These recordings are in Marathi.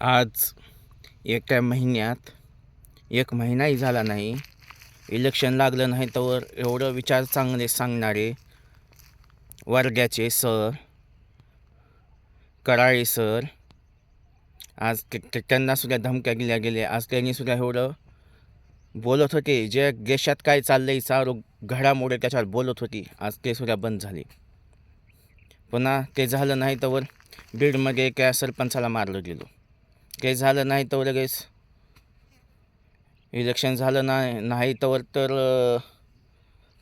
आज एका महिन्यात एक महिनाही झाला नाही. इलेक्शन लागलं नाही तर एवढं विचार चांगले सांगणारे वर्गाचे सर कराळे सर आज त्यांनासुद्धा धमक्या दिल्या गेल्या. आज त्यांनीसुद्धा एवढं बोलत होते. जे देशात काय चाललंय सारो घडामोडे त्याच्यावर बोलत होती. आज ते सुद्धा बंद झाले. पुन्हा ते झालं नाही तर बीडमध्ये एका सरपंचाला मारलं गेलो. काही झालं नाही तर लगेच इलेक्शन झालं नाही नाही तर तर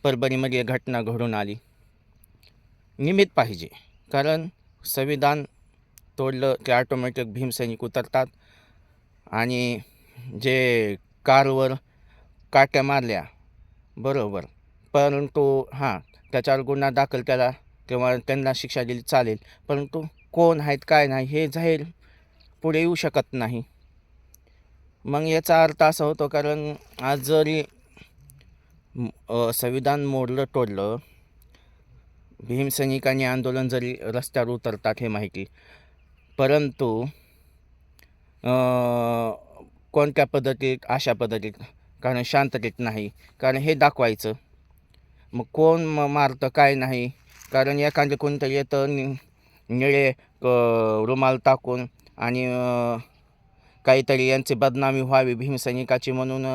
परभणीमध्ये घटना घडून आली. निमित्त पाहिजे. कारण संविधान तोडलं ते ऑटोमॅटिक भीमसैनिक उतरतात आणि जे कारवर काट्या मारल्या बरोबर. परंतु हां त्याच्यावर गुन्हा दाखल केला किंवा त्यांना शिक्षा दिली चालेल. परंतु कोण आहेत काय नाही हे जाहीर पुढे येऊ शकत नाही. मग याचा अर्थ असा होतो कारण आज जरी संविधान मोडलं तोडलं भीमसैनिकांनी आंदोलन जरी रस्त्यावर उतरतात हे माहिती परंतु कोणत्या पद्धतीत अशा पद्धतीत कारण शांततेत नाही कारण हे दाखवायचं. मग कोण म मारतं काय नाही कारण एखादं कोणतरी येतं नि निळे क- रुमाल टाकून आणि काहीतरी यांची बदनामी व्हावी भीमसैनिकाची म्हणून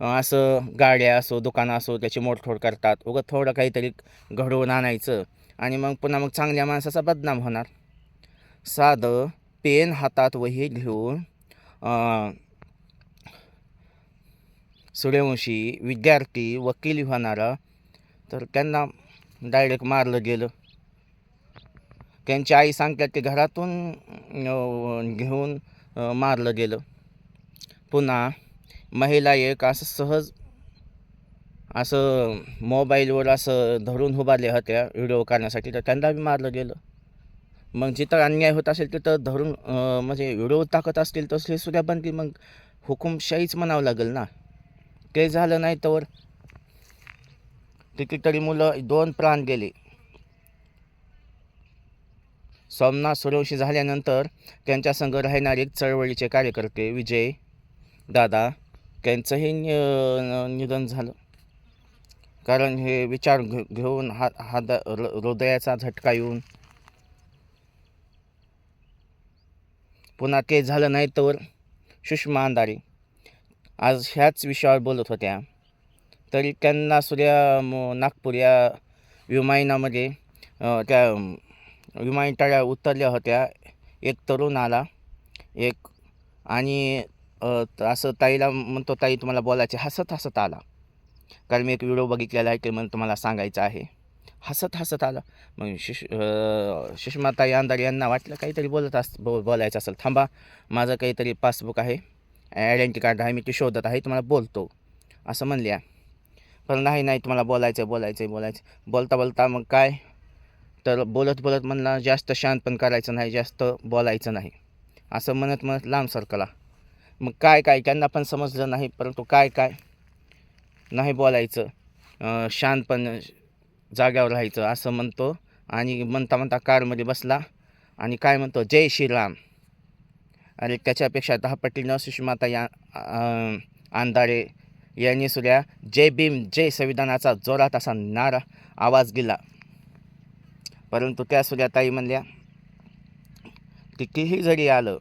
असं गाड्या असो दुकानं असो त्याची मोडतोड करतात. उगं थोडं काहीतरी घडवून आणायचं. आणि मग पुन्हा मग चांगल्या माणसाचा बदनाम होणार. साधं पेन हातात वही घेऊन सूर्यवंशी विद्यार्थी वकील होणारा तर त्यांना डायरेक्ट मारलं गेलं. त्यांची आई सांगतात की घरातून घेऊन मारलं गेलं. पुन्हा महिला एक असं सहज असं मोबाईलवर असं धरून उभारल्या होत्या व्हिडिओ काढण्यासाठी तर त्यांना बी मारलं गेलं. मग जिथं अन्याय होत असेल तिथं धरून म्हणजे व्हिडिओ टाकत असतील तसले सुद्धा बंदी मग हुकुमशाहीच म्हणावं लागेल ना. ते झालं नाही तर कितीतरी मुलं दोन प्राण गेले. सोमनाथ सूर्यवंशी झाल्यानंतर त्यांच्या संघ राहणारे चळवळीचे कार्यकर्ते विजय दादा त्यांचंही नि- निधन झालं. कारण हे विचार घे घेऊन हा हा द- हृदयाचा झटका येऊन पुन्हा ते झालं नाही तर सुषमा अंधारे आज ह्याच विषयावर बोलत होत्या. तरी त्यांना सूर्या नागपूर या विमानामध्ये त्या विमानतळ्या उतरल्या होत्या. एक तरुण आला. एक आणि त- असं ताईला म्हणतो ताई तुम्हाला बोलायचे. हसत हसत आला. कारण मी एक व्हिडिओ बघितलेला आहे ते म्हणून तुम्हाला सांगायचं आहे. हसत हसत आला. मग शिश सुषमाताई आमदार यांना वाटलं काहीतरी बोलत अस बो बोलायचं असेल. थांबा माझं काहीतरी पासबुक आहे. आयडेंटी कार्ड आहे मी ते शोधत आहे तुम्हाला बोलतो. असं म्हणल्या. पण नाही नाही तुम्हाला बोलायचं आहे बोलायचं आहे बोलायचं आहे. बोलता बोलता मग काय? तर बोलत बोलत म्हणला जास्त शांत पण करायचं नाही जास्त बोलायचं नाही. असं म्हणत म्हणत लांब सरकला. मग काय काय? त्यांना पण समजलं नाही परंतु काय काय? नाही बोलायचं शांत पण जाग्यावर राहायचं असं म्हणतो. आणि म्हणता म्हणता कारमध्ये बसला आणि काय म्हणतो? जय श्रीराम. अरे त्याच्यापेक्षा दहा पटीनं सुषमाता या अंधारे यांनी सुद्धा जय भीम जय संविधानाचा जोरात असा नारा आवाज गेला परंतु त्या सुद्धा ताई म्हणल्या कितीही जरी आलं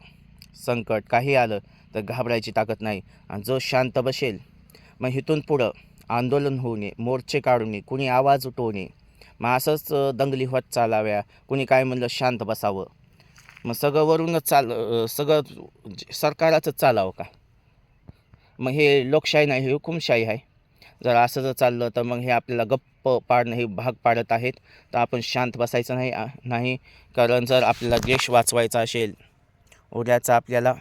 संकट काही आलं तर घाबरायची ताकद नाही आणि जो शांत बसेल मग इथून पुढं आंदोलन होऊ नये मोर्चे काढू नये कुणी आवाज उठवू नये मग असंच दंगली होत चालाव्या कुणी काय म्हणलं शांत बसावं. मग सगळं वरूनच चाल सगळं सरकाराचंच चालावं का? मग हे लोकशाही नाही हे हुकुमशाही आहे. जर असं जर चाललं तर मग हे आपल्याला गप्प पाडणं हे भाग पाडत आहेत. तर आपण शांत बसायचं नाही नाही. कारण जर आपल्याला देश वाचवायचा असेल उद्याचा आपल्याला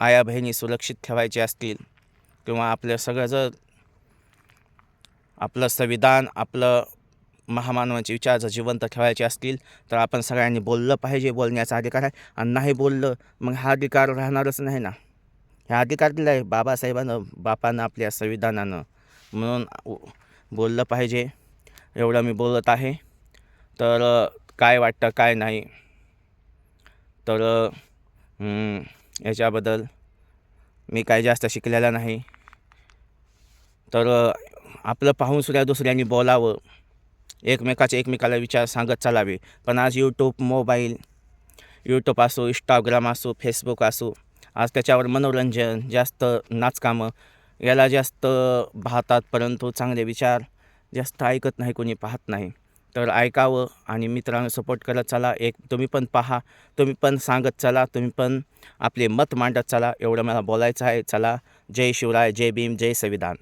आया बहिणी सुरक्षित ठेवायचे असतील किंवा आपलं सगळं जर आपलं संविधान आपलं महामानवाचे विचार जर जिवंत ठेवायचे असतील तर आपण सगळ्यांनी बोललं पाहिजे बोलण्याचा अधिकार आहे. आणि नाही बोललं मग हा अधिकार राहणारच नाही ना. ह्या अधिकार दिला आहे बाबासाहेबानं बापानं आपल्या संविधानानं. म्हणून बोललं पाहिजे. एवढं मी बोलत आहे. तर काय वाटतं काय नाही. तर याच्याबद्दल मी काय जास्त शिकलेला नाही. तर आपलं पाहूनसुद्धा दुसऱ्यांनी बोलावं. एकमेकाचे एकमेकाला विचार सांगत चालावे. पण आज यूट्यूब मोबाईल यूट्यूब असो इंस्टाग्राम असो फेसबुक असो आज त्याच्यावर मनोरंजन जास्त नाचकामं याला जास्त पाहतात परंतु चांगले विचार जास्त ऐकत नाही कोणी पाहत नाही. तर ऐकावं आणि मित्रांनो सपोर्ट करत चला. एक तुम्ही पण पहा तुम्ही पण सांगत चला तुम्ही पण आपले मत मांडत चला. एवढं मला बोलायचं आहे. चला. जय शिवराय जय भीम जय संविधान.